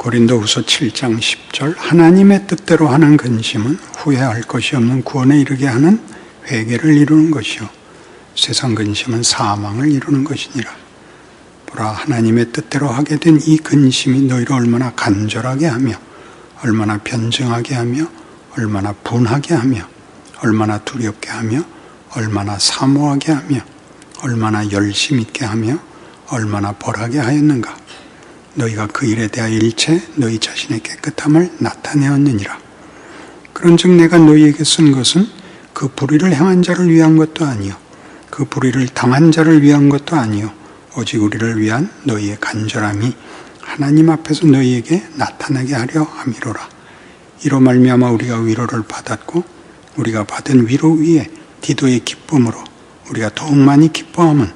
고린도후서 7장 10절 하나님의 뜻대로 하는 근심은 후회할 것이 없는 구원에 이르게 하는 회개를 이루는 것이요 세상 근심은 사망을 이루는 것이니라. 보라 하나님의 뜻대로 하게 된 이 근심이 너희를 얼마나 간절하게 하며 얼마나 변증하게 하며 얼마나 분하게 하며 얼마나 두렵게 하며 얼마나 사모하게 하며 얼마나 열심 있게 하며 얼마나 벌하게 하였는가 너희가 그 일에 대하여 일체 너희 자신의 깨끗함을 나타내었느니라 그런즉 내가 너희에게 쓴 것은 그 불의를 행한 자를 위한 것도 아니요 그 불의를 당한 자를 위한 것도 아니요 오직 우리를 위한 너희의 간절함이 하나님 앞에서 너희에게 나타나게 하려 함이로라. 이로 말미암아 우리가 위로를 받았고 우리가 받은 위로 위에 디도의 기쁨으로 우리가 더욱 많이 기뻐함은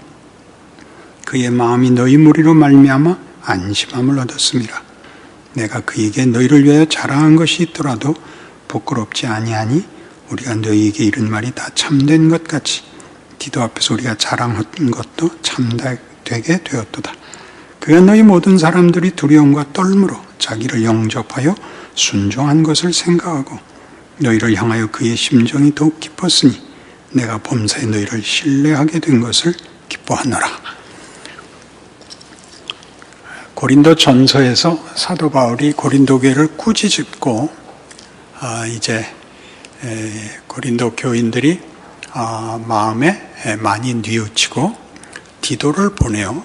그의 마음이 너희 무리로 말미암아 안심함을 얻었습니다. 내가 그에게 너희를 위하여 자랑한 것이 있더라도 부끄럽지 아니하니 우리가 너희에게 이른 말이 다 참된 것 같이 디도 앞에서 우리가 자랑한 것도 참되게 되었도다. 그가 너희 모든 사람들이 두려움과 떨므로 자기를 영접하여 순종한 것을 생각하고 너희를 향하여 그의 심정이 더욱 깊었으니 내가 범사에 너희를 신뢰하게 된 것을 기뻐하노라. 고린도 전서에서 사도 바울이 고린도 교회를 꾸짖고 아, 이제 고린도 교인들이 아, 마음에 많이 뉘우치고 디도를 보내어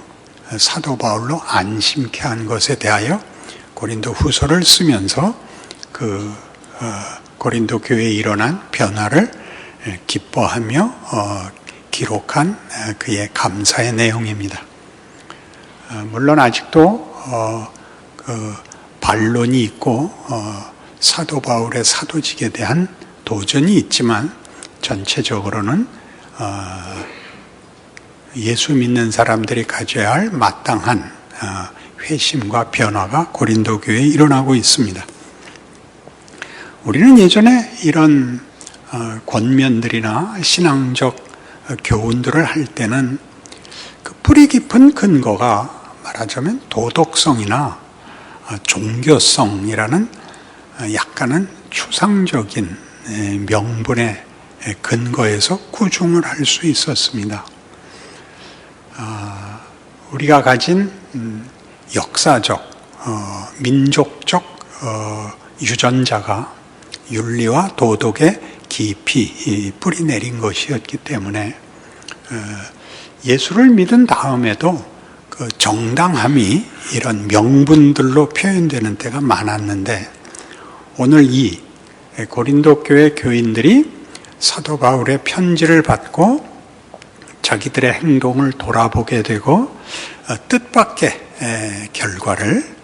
사도 바울로 안심케 한 것에 대하여 고린도 후서를 쓰면서 그 어, 고린도 교회에 일어난 변화를 기뻐하며 어, 기록한 그의 감사의 내용입니다. 어, 물론 아직도 그 반론이 있고 사도 바울의 사도직에 대한 도전이 있지만 전체적으로는 예수 믿는 사람들이 가져야 할 마땅한 어, 회심과 변화가 고린도 교회에 일어나고 있습니다. 우리는 예전에 이런 어, 권면들이나 신앙적 어, 교훈들을 할 때는 그 뿌리 깊은 근거가 말하자면 도덕성이나 종교성이라는 약간은 추상적인 명분의 근거에서 구중을 할 수 있었습니다. 아, 우리가 가진 음, 역사적, 어, 민족적 어, 유전자가 윤리와 도덕에 깊이 뿌리 내린 것이었기 때문에 어, 예수를 믿은 다음에도 그 정당함이 이런 명분들로 표현되는 때가 많았는데 오늘 이 고린도 교회 교인들이 사도 바울의 편지를 받고 자기들의 행동을 돌아보게 되고 어, 뜻밖의 결과를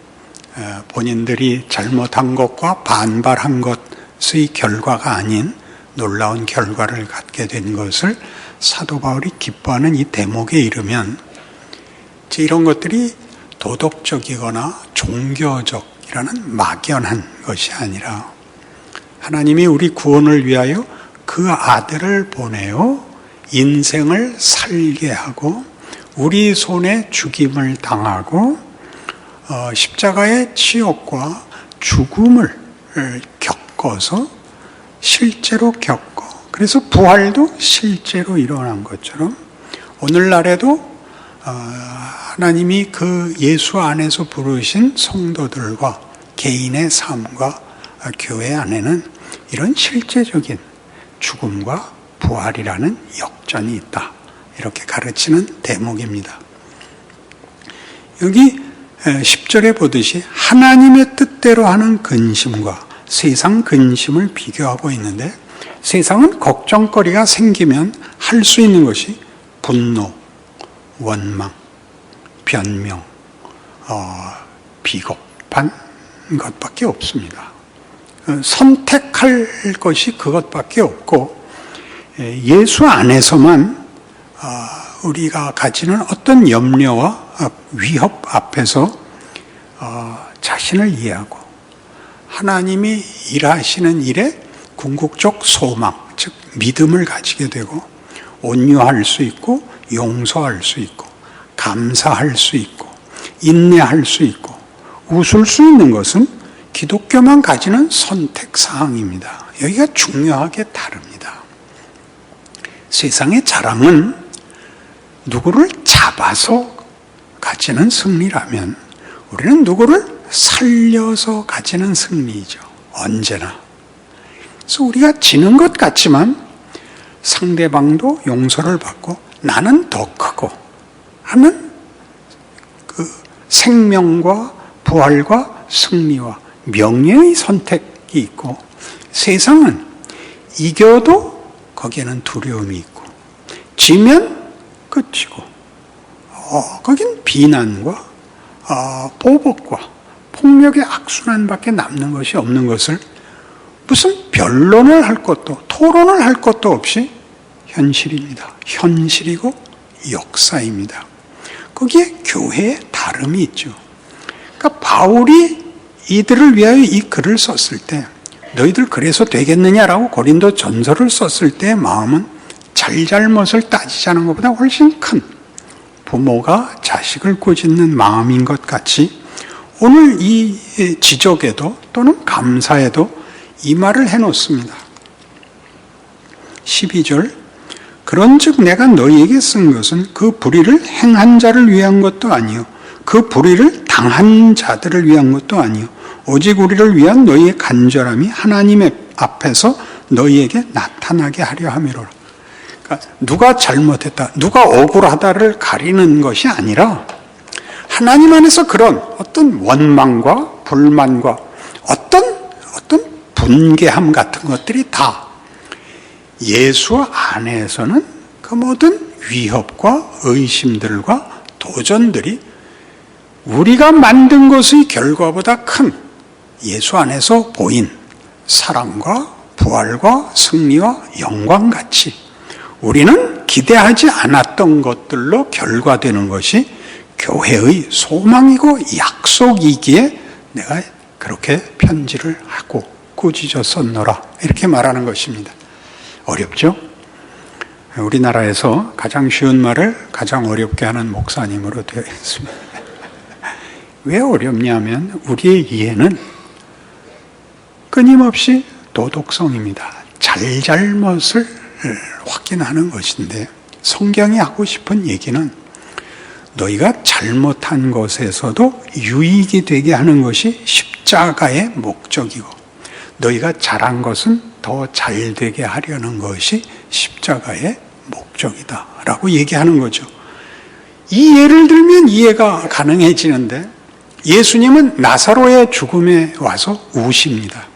어, 본인들이 잘못한 것과 반발한 것의 결과가 아닌 놀라운 결과를 갖게 된 것을 사도 바울이 기뻐하는 이 대목에 이르면 이런 것들이 도덕적이거나 종교적이라는 막연한 것이 아니라 하나님이 우리 구원을 위하여 그 아들을 보내요 인생을 살게 하고 우리 손에 죽임을 당하고 어, 십자가의 치욕과 죽음을 겪어서 실제로 겪고 그래서 부활도 실제로 일어난 것처럼 오늘날에도 어, 하나님이 그 예수 안에서 부르신 성도들과 개인의 삶과 교회 안에는 이런 실제적인 죽음과 부활이라는 역전이 있다. 이렇게 가르치는 대목입니다. 여기 10절에 보듯이 하나님의 뜻대로 하는 근심과 세상 근심을 비교하고 있는데 세상은 걱정거리가 생기면 할 수 있는 것이 분노, 원망, 변명, 어, 비겁한 것밖에 없습니다. 어, 선택할 것이 그것밖에 없고 예, 예수 안에서만 아, 우리가 가지는 어떤 염려와 위협 앞에서 어, 자신을 이해하고 하나님이 일하시는 일에 궁극적 소망, 즉 믿음을 가지게 되고 온유할 수 있고 용서할 수 있고 감사할 수 있고 인내할 수 있고 웃을 수 있는 것은 기독교만 가지는 선택 사항입니다. 여기가 중요하게 다릅니다. 세상의 자랑은 누구를 잡아서 가지는 승리라면 우리는 누구를 살려서 가지는 승리이죠. 언제나. 그래서 우리가 지는 것 같지만 상대방도 용서를 받고 나는 더 크고 하는 그 생명과 부활과 승리와 명예의 선택이 있고 세상은 이겨도 거기에는 두려움이 있고 지면 끝이고 어, 거긴 비난과 어, 보복과 폭력의 악순환밖에 남는 것이 없는 것을 무슨 변론을 할 것도 토론을 할 것도 없이 현실입니다. 현실이고 역사입니다. 거기에 교회의 다름이 있죠. 그러니까 바울이 이들을 위하여 이 글을 썼을 때 너희들 그래서 되겠느냐라고 고린도 전서를 썼을 때 마음은 잘잘못을 따지자는 것보다 훨씬 큰 부모가 자식을 꾸짖는 마음인 것 같이 오늘 이 지적에도 또는 감사에도 이 말을 해놓습니다. 12절 그런즉 내가 너희에게 쓴 것은 그 불의를 행한 자를 위한 것도 아니요 그 불의를 당한 자들을 위한 것도 아니요 오직 우리를 위한 너희의 간절함이 하나님의 앞에서 너희에게 나타나게 하려 함이로라. 그러니까 누가 잘못했다, 누가 억울하다를 가리는 것이 아니라 하나님 안에서 그런 어떤 원망과 불만과 어떤 어떤 분개함 같은 것들이 다 예수 안에서는 그 모든 위협과 의심들과 도전들이 우리가 만든 것의 결과보다 큰 예수 안에서 보인 사랑과 부활과 승리와 영광 같이 우리는 기대하지 않았던 것들로 결과되는 것이 교회의 소망이고 약속이기에 내가 그렇게 편지를 하고 꾸짖어 썼노라 이렇게 말하는 것입니다. 어렵죠? 우리나라에서 가장 쉬운 말을 가장 어렵게 하는 목사님으로 되어 있습니다. 왜 어렵냐면 우리의 이해는 끊임없이 도덕성입니다. 잘잘못을 확인하는 것인데 성경이 하고 싶은 얘기는 너희가 잘못한 것에서도 유익이 되게 하는 것이 십자가의 목적이고 너희가 잘한 것은 더 잘 되게 하려는 것이 십자가의 목적이다라고 얘기하는 거죠. 이 예를 들면 이해가 가능해지는데 예수님은 나사로의 죽음에 와서 우십니다.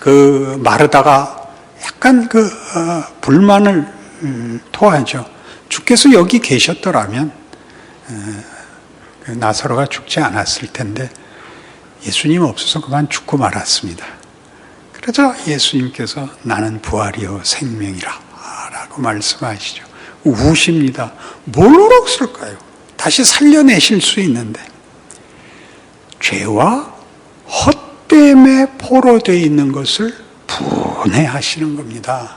그 마르다가 약간 그 어, 불만을 음, 토하죠. 주께서 여기 계셨더라면 어, 그 나사로가 죽지 않았을 텐데 예수님 없어서 그만 죽고 말았습니다. 그러자 예수님께서 나는 부활이요 생명이라 라고 말씀하시죠. 우십니다. 뭘 울었을까요? 다시 살려내실 수 있는데 죄와 헛됨에 포로되어 있는 것을 분해하시는 겁니다.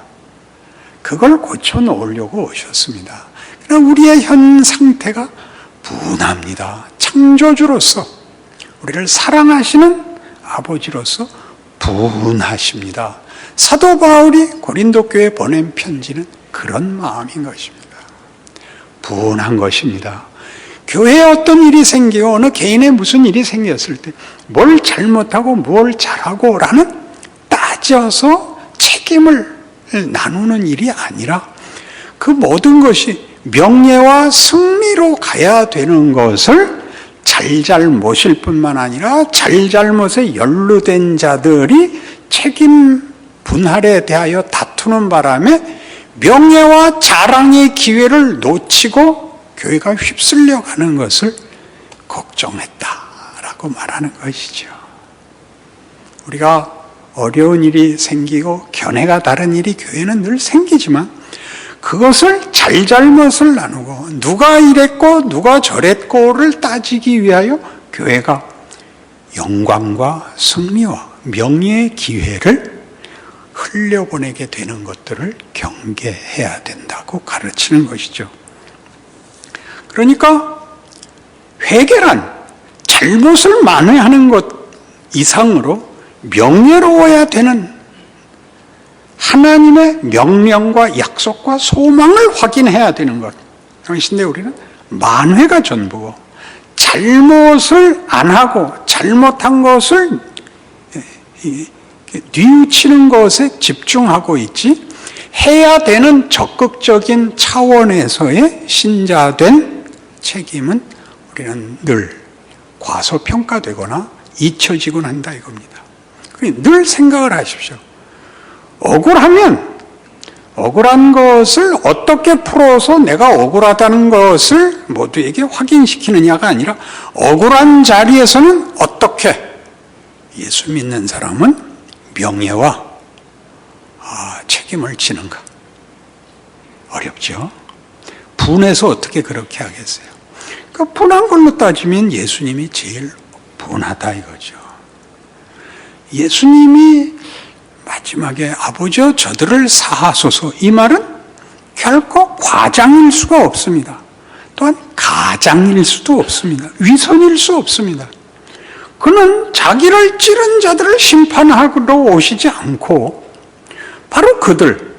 그걸 고쳐놓으려고 오셨습니다. 그러나 우리의 현 상태가 분합니다. 창조주로서 우리를 사랑하시는 아버지로서 분하십니다. 사도 바울이 고린도 교회 보낸 편지는 그런 마음인 것입니다. 분한 것입니다. 교회에 어떤 일이 생기고 어느 개인의 무슨 일이 생겼을 때 뭘 잘못하고 뭘 잘하고 라는 따져서 책임을 나누는 일이 아니라 그 모든 것이 명예와 승리로 가야 되는 것을 잘잘못일 뿐만 아니라 잘잘못에 연루된 자들이 책임 분할에 대하여 다투는 바람에 명예와 자랑의 기회를 놓치고 교회가 휩쓸려 가는 것을 걱정했다라고 말하는 것이죠. 우리가 어려운 일이 생기고 견해가 다른 일이 교회는 늘 생기지만 그것을 잘잘못을 나누고 누가 이랬고 누가 저랬고를 따지기 위하여 교회가 영광과 승리와 명예의 기회를 흘려보내게 되는 것들을 경계해야 된다고 가르치는 것이죠. 그러니까 회개란 잘못을 만회하는 것 이상으로 명예로워야 되는 하나님의 명령과 약속과 소망을 확인해야 되는 것. 당신데 우리는 만회가 전부고 잘못을 안 하고 잘못한 것을 뉘우치는 것에 집중하고 있지 해야 되는 적극적인 차원에서의 신자된 책임은 우리는 늘 과소평가되거나 잊혀지곤 한다 이겁니다. 늘 생각을 하십시오. 억울하면 억울한 것을 어떻게 풀어서 내가 억울하다는 것을 모두에게 확인시키느냐가 아니라 억울한 자리에서는 어떻게 예수 믿는 사람은 명예와 아, 책임을 지는가? 어렵죠? 분해서 어떻게 그렇게 하겠어요? 그 분한 걸로 따지면 예수님이 제일 분하다 이거죠. 예수님이 마지막에 아버지여 저들을 사하소서 이 말은 결코 과장일 수가 없습니다. 또한 가장일 수도 없습니다. 위선일 수 없습니다. 그는 자기를 찌른 자들을 심판하러 오시지 않고 바로 그들,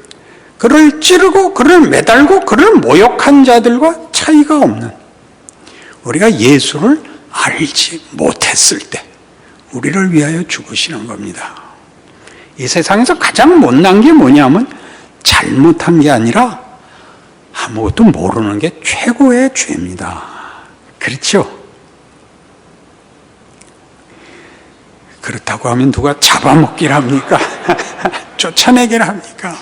그를 찌르고 그를 매달고 그를 모욕한 자들과 차이가 없는 우리가 예수를 알지 못했을 때 우리를 위하여 죽으시는 겁니다. 이 세상에서 가장 못난 게 뭐냐면 잘못한 게 아니라 아무것도 모르는 게 최고의 죄입니다. 그렇죠? 그렇다고 하면 누가 잡아먹기를 합니까? 쫓아내기를 합니까?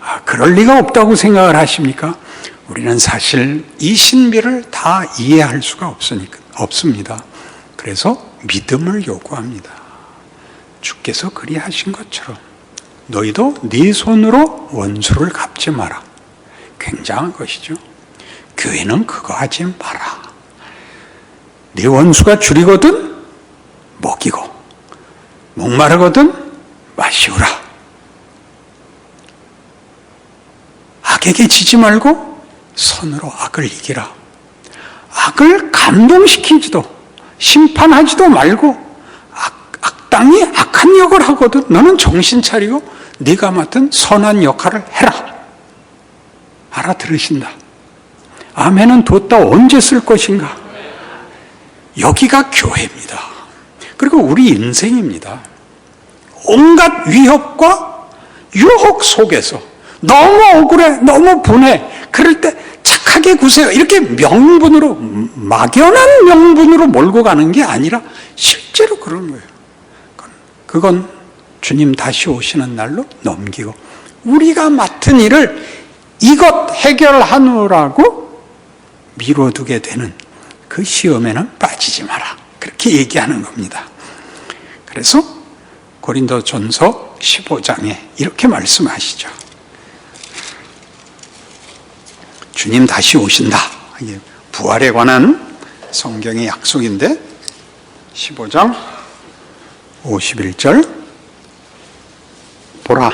아, 그럴 리가 없다고 생각을 하십니까? 우리는 사실 이 신비를 다 이해할 수가 없으니까, 없습니다. 그래서 믿음을 요구합니다. 주께서 그리하신 것처럼 너희도 네 손으로 원수를 갚지 마라. 굉장한 것이죠. 교회는 그거 하지 마라. 네 원수가 줄이거든 먹이고 목마르거든 마시우라. 악에게 지지 말고 선으로 악을 이기라. 악을 감동시키지도 심판하지도 말고 악, 악당이 악한 역을 하거든 너는 정신 차리고 네가 맡은 선한 역할을 해라. 알아들으신다. 아멘은 뒀다 언제 쓸 것인가? 여기가 교회입니다. 그리고 우리 인생입니다. 온갖 위협과 유혹 속에서 너무 억울해, 너무 분해. 그럴 때 착하게 구세요. 이렇게 명분으로, 막연한 명분으로 몰고 가는 게 아니라 실제로 그런 거예요. 그건 주님 다시 오시는 날로 넘기고 우리가 맡은 일을 이것 해결하느라고 미뤄두게 되는 그 시험에는 빠지지 마라. 그렇게 얘기하는 겁니다. 그래서 고린도 전서 15장에 이렇게 말씀하시죠. 주님 다시 오신다. 부활에 관한 성경의 약속인데 15장 51절. 보라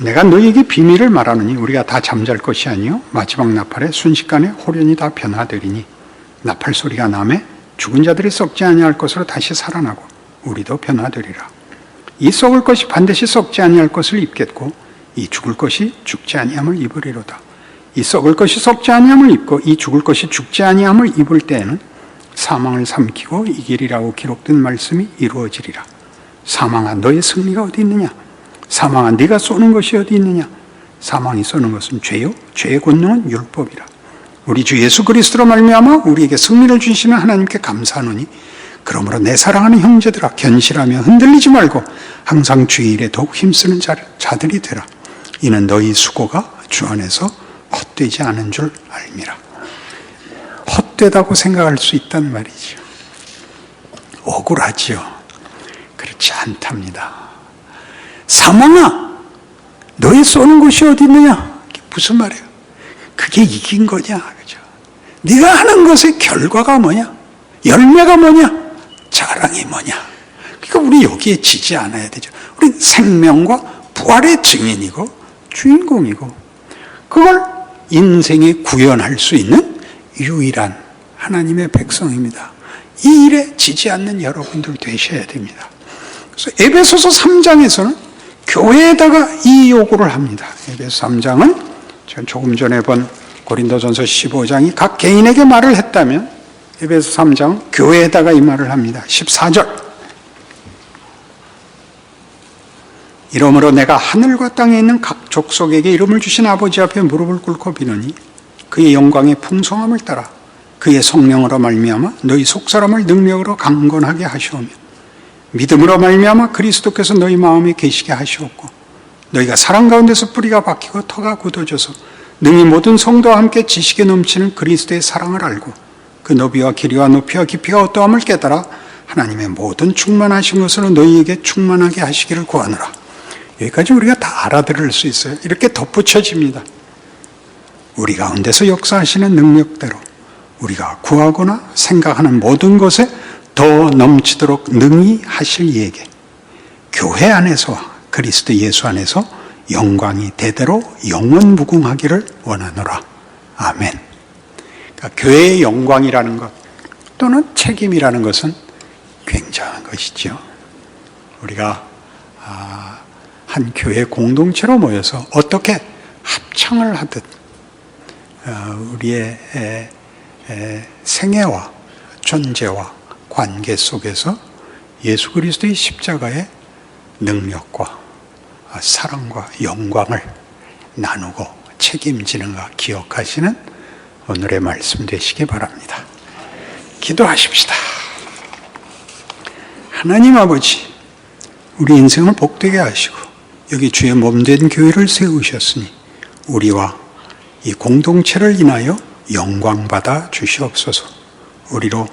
내가 너희에게 비밀을 말하느니 우리가 다 잠잘 것이 아니요 마지막 나팔에 순식간에 호련이 다 변화되리니 나팔 소리가 남에 죽은 자들이 썩지 아니할 것으로 다시 살아나고 우리도 변화되리라. 이 썩을 것이 반드시 썩지 아니할 것을 입겠고 이 죽을 것이 죽지 아니함을 입으리로다. 이 썩을 것이 썩지 아니함을 입고 이 죽을 것이 죽지 아니함을 입을 때에는 사망을 삼키고 이기리라고 기록된 말씀이 이루어지리라. 사망아 너의 승리가 어디 있느냐? 사망아 네가 쏘는 것이 어디 있느냐? 사망이 쏘는 것은 죄요? 죄의 권능은 율법이라. 우리 주 예수 그리스도로 말미암아 우리에게 승리를 주시는 하나님께 감사하노니 그러므로 내 사랑하는 형제들아 견실하며 흔들리지 말고 항상 주의 일에 더욱 힘쓰는 자들이 되라. 이는 너희 수고가 주 안에서 헛되지 않은 줄 알미라 헛되다고 생각할 수 있단 말이죠 억울하지요 그렇지 않답니다 사망아, 너의 쏘는 곳이 어디 있느냐? 무슨 말이야? 그게 이긴 거냐? 그죠? 네가 하는 것의 결과가 뭐냐? 열매가 뭐냐? 자랑이 뭐냐? 그러니까 우리 여기에 지지 않아야 되죠. 우리 생명과 부활의 증인이고 주인공이고 그걸 인생에 구현할 수 있는 유일한 하나님의 백성입니다. 이 일에 지지 않는 여러분들 되셔야 됩니다. 그래서 에베소서 3장에서는 교회에다가 이 요구를 합니다. 에베소 3장은 제가 조금 전에 본 고린도전서 15장이 각 개인에게 말을 했다면 에베소 3장 교회에다가 이 말을 합니다. 14절 이러므로 내가 하늘과 땅에 있는 각 족속에게 이름을 주신 아버지 앞에 무릎을 꿇고 비노니 그의 영광의 풍성함을 따라 그의 성령으로 말미암아 너희 속사람을 능력으로 강건하게 하시오며 믿음으로 말미암아 그리스도께서 너희 마음에 계시게 하시옵고 너희가 사랑 가운데서 뿌리가 박히고 터가 굳어져서 능히 모든 성도와 함께 지식에 넘치는 그리스도의 사랑을 알고 그 너비와 길이와 높이와 깊이가 어떠함을 깨달아 하나님의 모든 충만하신 것으로 너희에게 충만하게 하시기를 구하노라. 여기까지 우리가 다 알아들을 수 있어요. 이렇게 덧붙여집니다. 우리 가운데서 역사하시는 능력대로 우리가 구하거나 생각하는 모든 것에 더 넘치도록 능히 하실 이에게 교회 안에서와 그리스도 예수 안에서 영광이 대대로 영원 무궁하기를 원하노라. 아멘. 그러니까 교회의 영광이라는 것 또는 책임이라는 것은 굉장한 것이죠. 우리가 아, 한 교회 공동체로 모여서 어떻게 합창을 하듯 어, 우리의 생애와 존재와 관계 속에서 예수 그리스도의 십자가의 능력과 아, 사랑과 영광을 나누고 책임지는 가 기억하시는 오늘의 말씀 되시기 바랍니다. 기도하십시다. 하나님 아버지, 우리 인생을 복되게 하시고 여기 주의 몸 된 교회를 세우셨으니 우리와 이 공동체를 인하여 영광받아 주시옵소서. 우리로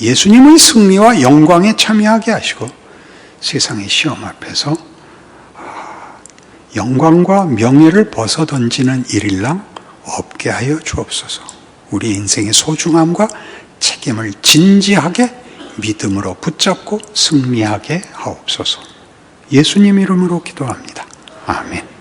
예수님의 승리와 영광에 참여하게 하시고 세상의 시험 앞에서 아, 영광과 명예를 벗어 던지는 일일랑 없게 하여 주옵소서. 우리 인생의 소중함과 책임을 진지하게 믿음으로 붙잡고 승리하게 하옵소서. 예수님 이름으로 기도합니다. 아멘.